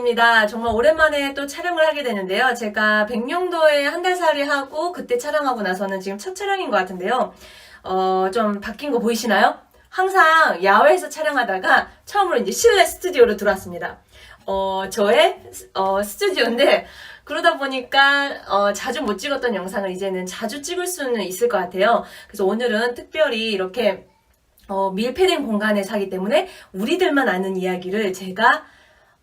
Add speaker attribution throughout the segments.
Speaker 1: JTV입니다. 정말 오랜만에 또 촬영을 하게 되는데요. 제가 백령도에 한 달 살이 하고 그때 촬영하고 나서는 지금 첫 촬영인 것 같은데요. 어, 좀 바뀐 거 보이시나요? 항상 야외에서 촬영하다가 처음으로 이제 실내 스튜디오로 들어왔습니다. 어, 저의 어, 스튜디오인데 그러다 보니까 어, 자주 못 찍었던 영상을 이제는 자주 찍을 수는 있을 것 같아요. 그래서 오늘은 특별히 이렇게 어, 밀폐된 공간에 사기 때문에 우리들만 아는 이야기를 제가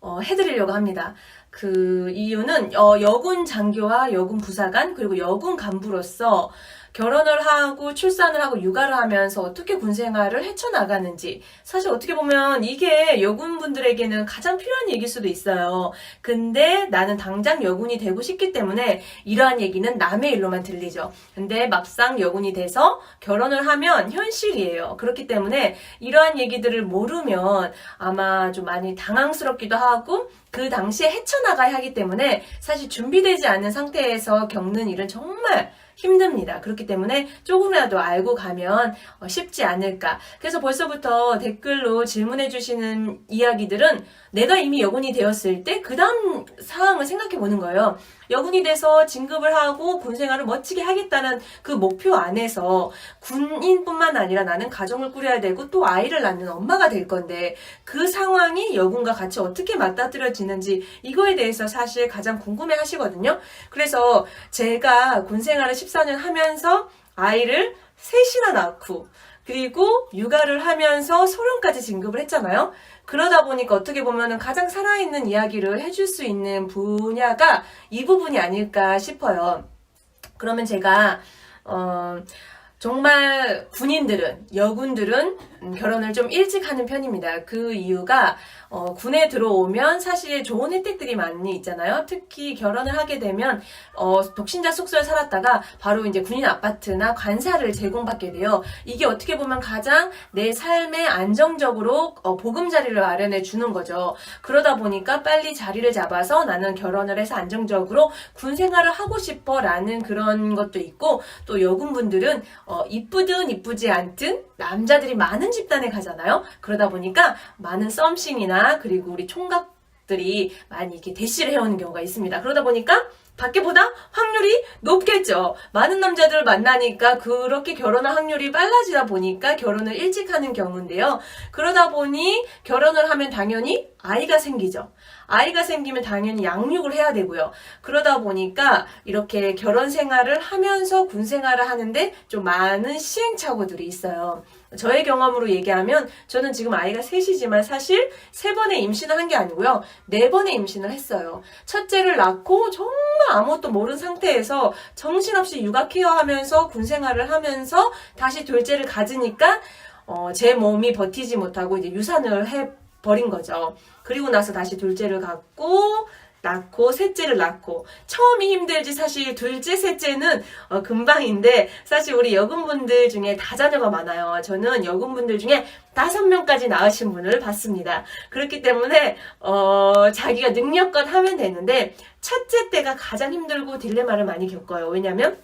Speaker 1: 어, 해드리려고 합니다. 그 이유는 어, 여군 장교와 여군 부사관 그리고 여군 간부로서 결혼을 하고 출산을 하고 육아를 하면서 어떻게 군 생활을 헤쳐나가는지 사실 어떻게 보면 이게 여군분들에게는 가장 필요한 얘기일 수도 있어요. 근데 나는 당장 여군이 되고 싶기 때문에 이러한 얘기는 남의 일로만 들리죠. 근데 막상 여군이 돼서 결혼을 하면 현실이에요. 그렇기 때문에 이러한 얘기들을 모르면 아마 좀 많이 당황스럽기도 하고 그 당시에 헤쳐나가야 하기 때문에 사실 준비되지 않은 상태에서 겪는 일은 정말 힘듭니다. 그렇기 때문에 조금이라도 알고 가면 어, 쉽지 않을까. 그래서 벌써부터 댓글로 질문해 주시는 이야기들은 내가 이미 여군이 되었을 때 그 다음 상황을 생각해 보는 거예요. 여군이 돼서 진급을 하고 군 생활을 멋지게 하겠다는 그 목표 안에서 군인뿐만 아니라 나는 가정을 꾸려야 되고 또 아이를 낳는 엄마가 될 건데 그 상황이 여군과 같이 어떻게 맞닥뜨려지는지 이거에 대해서 사실 가장 궁금해 하시거든요. 그래서 제가 군 생활을 14년 하면서 아이를 셋이나 낳고 그리고 육아를 하면서 소련까지 진급을 했잖아요. 그러다 보니까 어떻게 보면 가장 살아있는 이야기를 해줄 수 있는 분야가 이 부분이 아닐까 싶어요. 그러면 제가, 어, 정말 군인들은, 여군들은 음, 결혼을 좀 일찍 하는 편입니다. 그 이유가, 어, 군에 들어오면 사실 좋은 혜택들이 많이 있잖아요. 특히 결혼을 하게 되면, 어, 독신자 숙소에 살았다가 바로 이제 군인 아파트나 관사를 제공받게 돼요. 이게 어떻게 보면 가장 내 삶에 안정적으로 어, 보금자리를 마련해 주는 거죠. 그러다 보니까 빨리 자리를 잡아서 나는 결혼을 해서 안정적으로 군 생활을 하고 싶어 라는 그런 것도 있고 또 여군분들은 어, 이쁘든 이쁘지 않든 남자들이 많은 집단에 가잖아요. 그러다 보니까 많은 썸씽이나 그리고 우리 총각들이 많이 이렇게 대시를 해오는 경우가 있습니다. 그러다 보니까 밖에보다 확률이 높겠죠. 많은 남자들을 만나니까 그렇게 결혼할 확률이 빨라지다 보니까 결혼을 일찍 하는 경우인데요. 그러다 보니 결혼을 하면 당연히 아이가 생기죠. 아이가 생기면 당연히 양육을 해야 되고요. 그러다 보니까 이렇게 결혼 생활을 하면서 군 생활을 하는데 좀 많은 시행착오들이 있어요. 저의 경험으로 얘기하면 저는 지금 아이가 셋이지만 사실 세 번의 임신을 한 게 아니고요. 네 번의 임신을 했어요. 첫째를 낳고 정말 아무것도 모르는 상태에서 정신없이 육아 케어하면서 군 생활을 하면서 다시 둘째를 가지니까 어, 제 몸이 버티지 못하고 이제 유산을 해 버린 거죠. 그리고 나서 다시 둘째를 갖고 낳고 셋째를 낳고 처음이 힘들지 사실 둘째 셋째는 어, 금방인데 사실 우리 여군분들 중에 다자녀가 많아요. 저는 여군분들 중에 다섯 명까지 낳으신 분을 봤습니다. 그렇기 때문에 어, 자기가 능력껏 하면 되는데 첫째 때가 가장 힘들고 딜레마를 많이 겪어요. 왜냐면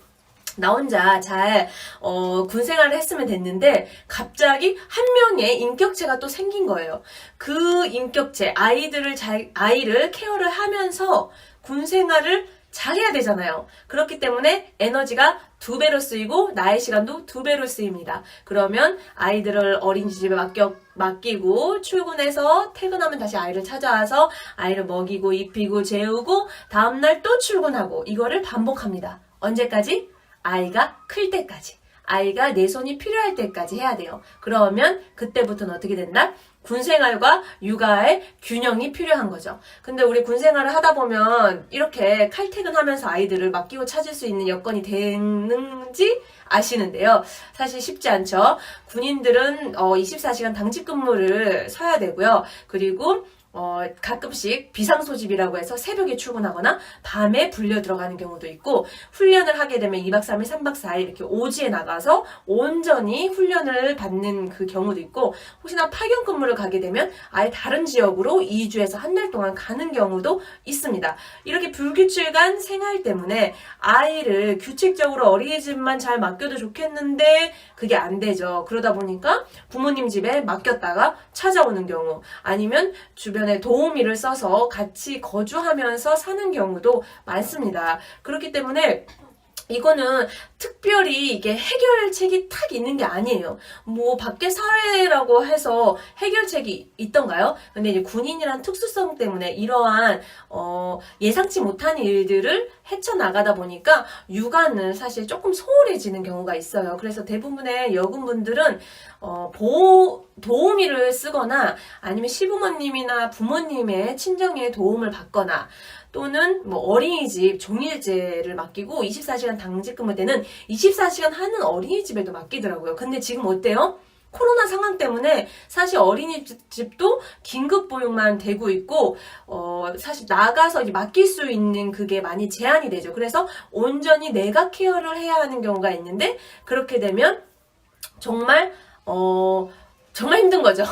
Speaker 1: 나 혼자 잘, 어, 군 생활을 했으면 됐는데, 갑자기 한 명의 인격체가 또 생긴 거예요. 그 인격체, 아이들을 잘, 아이를 케어를 하면서 군 생활을 잘해야 되잖아요. 그렇기 때문에 에너지가 두 배로 쓰이고 나의 시간도 두 배로 쓰입니다. 그러면 아이들을 어린이집에 맡겨, 맡기고 출근해서 퇴근하면 다시 아이를 찾아와서 아이를 먹이고 입히고 재우고 다음날 또 출근하고 이거를 반복합니다. 언제까지? 아이가 클 때까지. 아이가 내 손이 필요할 때까지 해야 돼요. 그러면 그때부터는 어떻게 된다? 군 생활과 육아의 균형이 필요한 거죠. 근데 우리 군 생활을 하다 보면 이렇게 칼퇴근하면서 아이들을 맡기고 찾을 수 있는 여건이 되는지 아시는데요. 사실 쉽지 않죠. 군인들은 어, 24시간 당직 근무를 서야 되고요. 그리고 어, 가끔씩 비상소집이라고 해서 새벽에 출근하거나 밤에 불려 들어가는 경우도 있고 훈련을 하게 되면 2박 3일, 3박 4일 이렇게 오지에 나가서 온전히 훈련을 받는 그 경우도 있고 혹시나 파견 근무를 가게 되면 아예 다른 지역으로 2주에서 한 달 동안 가는 경우도 있습니다. 이렇게 불규칙한 생활 때문에 아이를 규칙적으로 어린이집만 잘 맡겨도 좋겠는데 그게 안 되죠. 그러다 보니까 부모님 집에 맡겼다가 찾아오는 경우 아니면 주변 남편의 도우미를 써서 같이 거주하면서 사는 경우도 많습니다. 그렇기 때문에 이거는 특별히 이게 해결책이 탁 있는 게 아니에요. 뭐 밖에 사회라고 해서 해결책이 있던가요? 근데 이제 군인이란 특수성 때문에 이러한 어, 예상치 못한 일들을 헤쳐나가다 보니까 육아는 사실 조금 소홀해지는 경우가 있어요. 그래서 대부분의 여군분들은 어, 보호, 도우미를 쓰거나 아니면 시부모님이나 부모님의 친정의 도움을 받거나 또는 뭐 어린이집 종일제를 맡기고 24시간 당직 근무 때는 24시간 하는 어린이집에도 맡기더라고요. 근데 지금 어때요? 코로나 상황 때문에 사실 어린이집도 긴급 보육만 되고 있고 어 사실 나가서 이제 맡길 수 있는 그게 많이 제한이 되죠. 그래서 온전히 내가 케어를 해야 하는 경우가 있는데 그렇게 되면 정말 어 정말 힘든 거죠.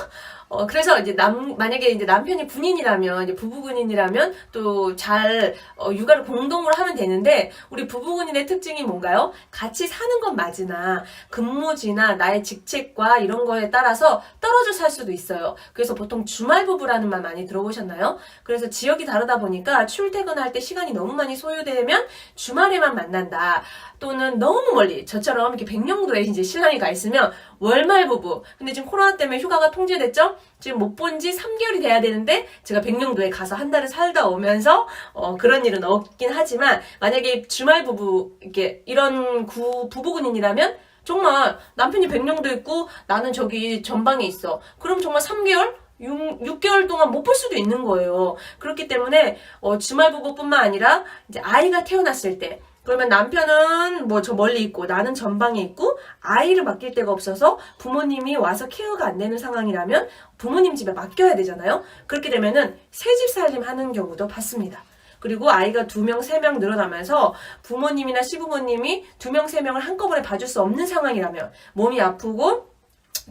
Speaker 1: 어, 그래서 이제 남, 만약에 이제 남편이 군인이라면, 이제 부부군인이라면 또 잘, 어, 육아를 공동으로 하면 되는데, 우리 부부군인의 특징이 뭔가요? 같이 사는 건 맞으나, 근무지나 나의 직책과 이런 거에 따라서 떨어져 살 수도 있어요. 그래서 보통 주말 부부라는 말 많이 들어보셨나요? 그래서 지역이 다르다 보니까 출퇴근할 때 시간이 너무 많이 소요되면 주말에만 만난다. 또는 너무 멀리, 저처럼 이렇게 백령도에 이제 신랑이 가 있으면 월말 부부. 근데 지금 코로나 때문에 휴가가 통제됐죠? 지금 못 본 지 3개월이 돼야 되는데 제가 백령도에 가서 한 달을 살다 오면서 어, 그런 일은 없긴 하지만 만약에 주말 부부 이렇게 이런 구 부부군인이라면 정말 남편이 백령도에 있고 나는 저기 전방에 있어. 그럼 정말 3개월 6, 개월 동안 못 볼 수도 있는 거예요. 그렇기 때문에 어, 주말 부부뿐만 아니라 이제 아이가 태어났을 때 그러면 남편은 뭐 저 멀리 있고 나는 전방에 있고 아이를 맡길 데가 없어서 부모님이 와서 케어가 안 되는 상황이라면 부모님 집에 맡겨야 되잖아요. 그렇게 되면은 새집 살림 하는 경우도 봤습니다. 그리고 아이가 두 명, 세 명 늘어나면서 부모님이나 시부모님이 두 명, 세 명을 한꺼번에 봐줄 수 없는 상황이라면 몸이 아프고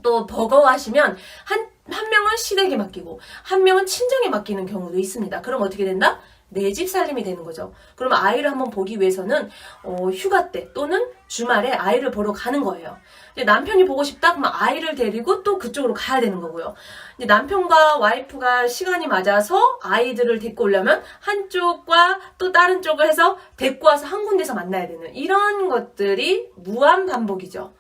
Speaker 1: 또 버거워하시면 한, 한 명은 시댁에 맡기고 한 명은 친정에 맡기는 경우도 있습니다. 그럼 어떻게 된다? 내 집 살림이 되는 거죠. 그럼 아이를 한번 보기 위해서는 어, 휴가 때 또는 주말에 아이를 보러 가는 거예요. 이제 남편이 보고 싶다? 그러면 아이를 데리고 또 그쪽으로 가야 되는 거고요. 이제 남편과 와이프가 시간이 맞아서 아이들을 데리고 오려면 한쪽과 또 다른 쪽을 해서 데리고 와서 한 군데서 만나야 되는 이런 것들이 무한 반복이죠.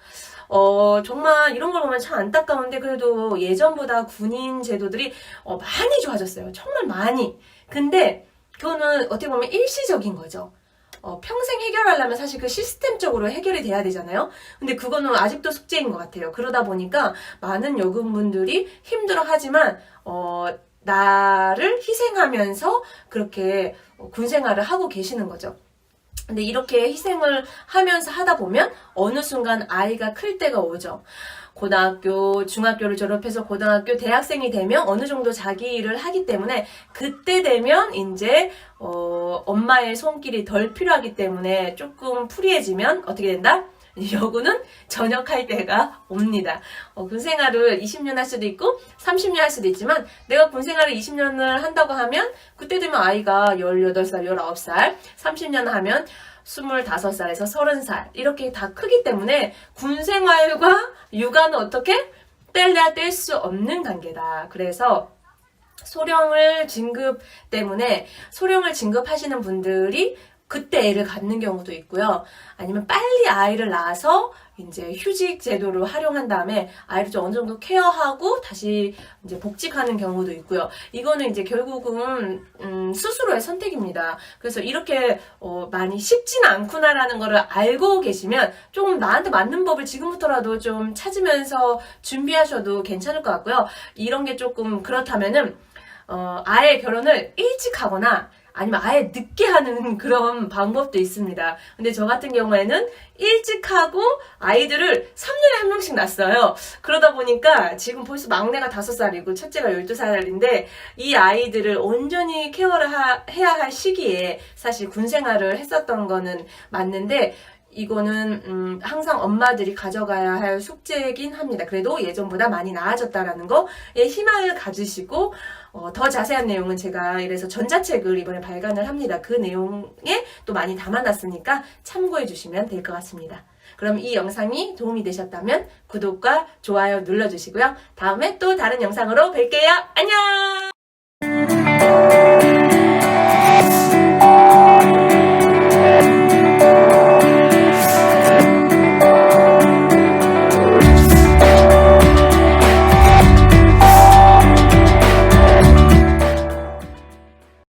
Speaker 1: 어, 정말 이런 걸 보면 참 안타까운데 그래도 예전보다 군인 제도들이 어, 많이 좋아졌어요. 정말 많이. 근데 그거는 어떻게 보면 일시적인 거죠. 어, 평생 해결하려면 사실 그 시스템적으로 해결이 돼야 되잖아요. 근데 그거는 아직도 숙제인 것 같아요. 그러다 보니까 많은 여군분들이 힘들어 하지만, 어, 나를 희생하면서 그렇게 군 생활을 하고 계시는 거죠. 근데 이렇게 희생을 하면서 하다 보면 어느 순간 아이가 클 때가 오죠. 고등학교, 중학교를 졸업해서 고등학교, 대학생이 되면 어느 정도 자기 일을 하기 때문에 그때 되면 이제 어, 엄마의 손길이 덜 필요하기 때문에 조금 프리해지면 어떻게 된다? 여구는 전역할 때가 옵니다. 어, 군 생활을 20년 할 수도 있고 30년 할 수도 있지만 내가 군 생활을 20년을 한다고 하면 그때 되면 아이가 18살, 19살, 30년 하면 25살에서 30살 이렇게 다 크기 때문에 군 생활과 육아는 어떻게 뗄래야 뗄 수 없는 관계다. 그래서 소령을 진급 때문에 소령을 진급하시는 분들이 그때 애를 갖는 경우도 있고요. 아니면 빨리 아이를 낳아서 이제 휴직 제도를 활용한 다음에 아이를 좀 어느 정도 케어하고 다시 이제 복직하는 경우도 있고요. 이거는 이제 결국은 음, 스스로의 선택입니다. 그래서 이렇게 어, 많이 쉽지는 않구나라는 거를 알고 계시면 조금 나한테 맞는 법을 지금부터라도 좀 찾으면서 준비하셔도 괜찮을 것 같고요. 이런 게 조금 그렇다면은 어, 아예 결혼을 일찍 하거나 아니면 아예 늦게 하는 그런 방법도 있습니다. 근데 저 같은 경우에는 일찍 하고 아이들을 3년에 한 명씩 낳았어요. 그러다 보니까 지금 벌써 막내가 5살이고 첫째가 12살인데 이 아이들을 온전히 케어를 하- 해야 할 시기에 사실 군 생활을 했었던 거는 맞는데 이거는 음, 항상 엄마들이 가져가야 할 숙제이긴 합니다. 그래도 예전보다 많이 나아졌다라는 거에 희망을 가지시고 어, 더 자세한 내용은 제가 이래서 전자책을 이번에 발간을 합니다. 그 내용에 또 많이 담아놨으니까 참고해 주시면 될 것 같습니다. 그럼 이 영상이 도움이 되셨다면 구독과 좋아요 눌러주시고요. 다음에 또 다른 영상으로 뵐게요. 안녕!